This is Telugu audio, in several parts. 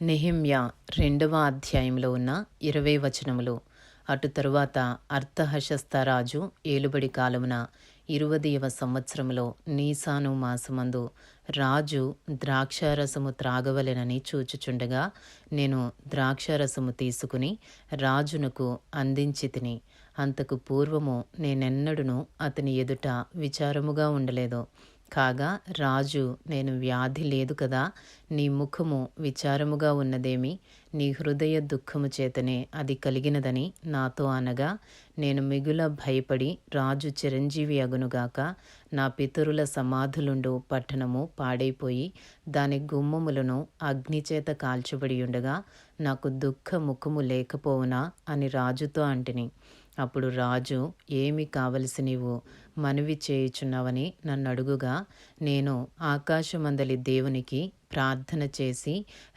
నెహిమ్య రెండవ అధ్యాయంలో ఉన్న ఇరవై వచనములు. అటు తరువాత అర్థహశస్త రాజు ఏలుబడి కాలమున ఇరువదయవ సంవత్సరంలో నీసాను మాసమందు రాజు ద్రాక్షారసము త్రాగవలెనని చూచుచుండగా నేను ద్రాక్షారసము తీసుకుని రాజునకు అందించి తిని అంతకు పూర్వము నేనెన్నడును అతని ఎదుట విచారముగా ఉండలేదు. కాగా రాజు నేను వ్యాధి లేదు కదా నీ ముఖము విచారముగా ఉన్నదేమి? నీ హృదయ దుఃఖము చేతనే అది కలిగినదని నాతో అనగా నేను మిగుల భయపడి రాజు చిరంజీవి అగునుగాక నా పితరుల సమాధులుండు పట్టణము పాడైపోయి దాని గుమ్మములను అగ్నిచేత కాల్చబడి ఉండగా నాకు దుఃఖ ముఖము లేకపోవునా అని రాజుతో అంటిని. అప్పుడు రాజు ఏమి కావలసి నీవు మనవి చేయుచున్నావని నన్ను అడుగుగా? నేను ఆకాశమందలి దేవునికి ప్రార్థన చేసి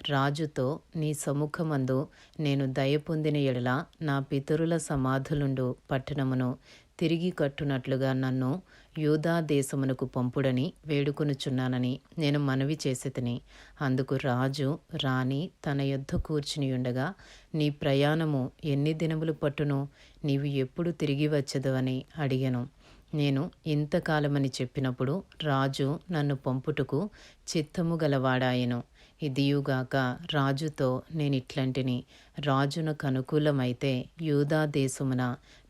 రాజుతో నీ సముఖమందు నేను దయ పొందిన ఎడల నా పితరుల సమాధులుండు పట్టణమును తిరిగి కట్టునట్లుగా నన్ను యూదా దేశమునకు పంపుడని వేడుకొనుచున్నానని నేను మనవి చేసేతిని. అందుకు రాజు రాణి తన యొద్ద కూర్చునియుండగా నీ ప్రయాణము ఎన్ని దినములు పట్టును? నీవు ఎప్పుడు తిరిగి వచ్చదవని అడిగాను. నేను ఇంతకాలమని చెప్పినప్పుడు రాజు నన్ను పంపుటకు చిత్తము గలవాడాయను. ఇదియుగాక రాజుతో నేనిట్లంటిని. రాజునకు అనుకూలమైతే యూదా దేశమున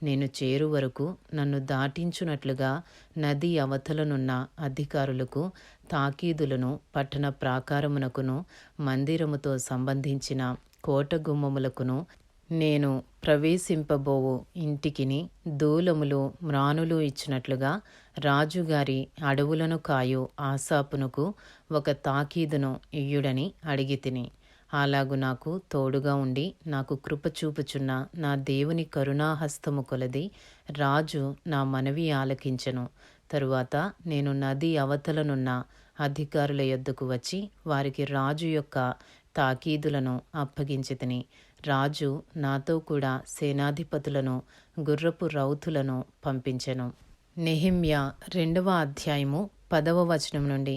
నేను చేరు వరకు నన్ను దాటించునట్లుగా నది అవతలనున్న అధికారులకు తాకీదులను పట్టణ ప్రాకారమునకును మందిరముతో సంబంధించిన కోట గుమ్మములకును నేను ప్రవేశింపబోవు ఇంటికిని దూలములు మ్రానులు ఇచ్చినట్లుగా రాజుగారి అడవులను కాయు ఆసాపునకు ఒక తాకీదును ఇయ్యుడని అడిగి తిని అలాగు నాకు తోడుగా ఉండి నాకు కృప చూపుచున్న నా దేవుని కరుణాహస్తము కొలది రాజు నా మనవి ఆలకించెను. తరువాత నేను నది అవతలనున్న అధికారుల యొద్దకు వచ్చి వారికి రాజు యొక్క తాకీదులను అప్పగించి తిని రాజు నాతో కూడా సేనాధిపతులను గుర్రపు రౌతులను పంపించెను. నెహిమ్యా రెండవ అధ్యాయము పదవ వచనం నుండి.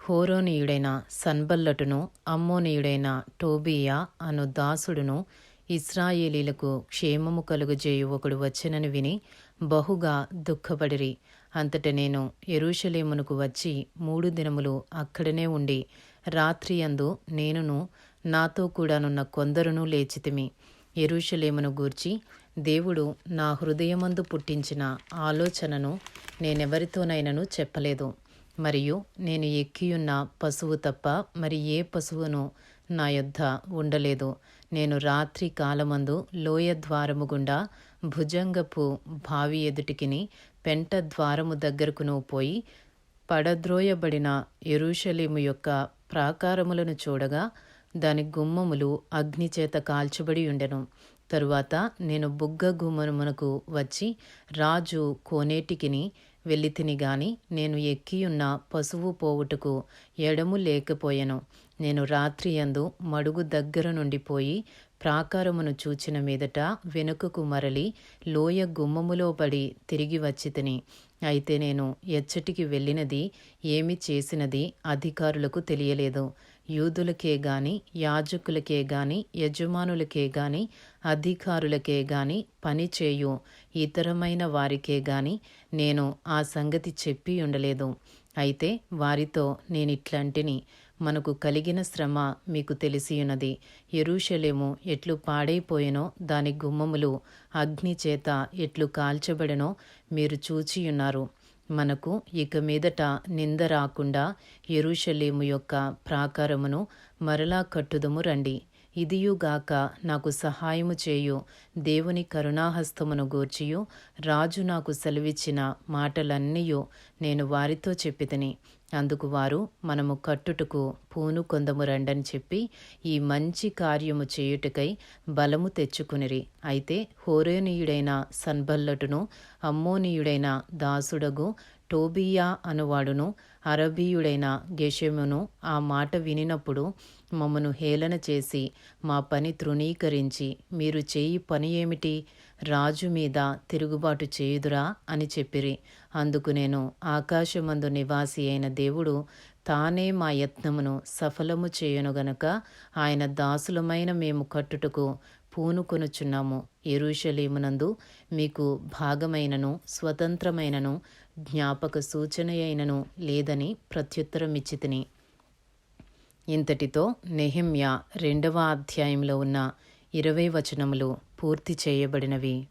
హోరోనీయుడైన సన్బల్లటును అమ్మోనీయుడైన టోబియా అను దాసుడును ఇస్రాయేలీలకు క్షేమము కలుగజేయు ఒకడు వచ్చెనని విని బహుగా దుఃఖపడిరి. అంతట నేను ఎరుషలేమునకు వచ్చి మూడు దినములు అక్కడనే ఉండి రాత్రి అందు నేనును నాతో కూడానున్న కొందరును లేచితిమి. ఎరుషలేమును గూర్చి దేవుడు నా హృదయమందు పుట్టించిన ఆలోచనను నేనెవరితోనైనను చెప్పలేదు. మరియు నేను ఎక్కియున్న పశువు తప్ప మరి ఏ పశువును నా యొద్ద ఉండలేదు. నేను రాత్రి కాలమందు లోయ ద్వారము గుండా భుజంగపు బావి ఎదుటికిని పెంట ద్వారము దగ్గరకును పోయి పడద్రోయబడిన ఎరుషలేము యొక్క ప్రాకారములను చూడగా దాని గుమ్మములు అగ్నిచేత కాల్చబడి ఉండెను. తరువాత నేను బుగ్గ గుమరుమునకు వచ్చి రాజు కోనేటికిని వెళ్ళితిని గాని నేను ఎక్కియున్న పశువు పోవుటకు ఎడము లేకపోయెను. నేను రాత్రి యందు మడుగు దగ్గర నుండి పోయి ప్రాకారమును చూచిన మీదట వెనుకకు మరలి లోయ గుమ్మములో పడి తిరిగి వచ్చితిని అయితే నేను ఎచ్చటికి వెళ్ళినది ఏమి చేసినది అధికారులకు తెలియలేదు. యూదులకే గాని యాజకులకే గాని యజమానులకే గాని అధికారులకే గాని పని చేయు ఇతరమైన వారికే గాని నేను ఆ సంగతి చెప్పి ఉండలేదు. అయితే వారితో నేనిట్లాంటిని మనకు కలిగిన శ్రమ మీకు తెలిసియున్నది. ఎరుషలేము ఎట్లు పాడైపోయినో దాని గుమ్మములు అగ్ని చేత ఎట్లు కాల్చబడినో మీరు చూచియున్నారు. మనకు ఇక మీదట నింద రాకుండా ఎరుషలేము యొక్క ప్రాకారమును మరలా కట్టుదము రండి. ఇదియుగాక నాకు సహాయము చేయు. దేవుని కరుణాహస్తమును గూర్చియు. రాజు నాకు సెలవిచ్చిన మాటలన్నీయు నేను వారితో చెప్పితిని. అందుకు వారు మనము కట్టుటకు పూను కొందము రండని చెప్పి ఈ మంచి కార్యము చేయుటకై బలము తెచ్చుకునిరి. అయితే హోరేనీయుడైన సన్బల్లటును అమ్మోనీయుడైన దాసుడగు టోబియా అనువాడును. అరబీయుడైన గెషెమును ఆ మాట వినినప్పుడు మమ్మను హేళన చేసి మా పని తృణీకరించి మీరు చేయి పని ఏమిటి? రాజు మీద తిరుగుబాటు చేయుదురా? అని చెప్పిరి. అందుకు నేను ఆకాశమందు నివాసి అయిన దేవుడు తానే మా యత్నమును సఫలము చేయను గనుక ఆయన దాసులమైన మేము కట్టుటకు పూనుకొనుచున్నాము ఎరుషలేమునందు మీకు భాగమైనను స్వతంత్రమైనను జ్ఞాపక సూచన అయినను లేదని ప్రత్యుత్తరమిచ్చి తిని ఇంతటితో నెహిమ్య రెండవ అధ్యాయంలో ఉన్న ఇరవై వచనములు పూర్తి చేయబడినవి.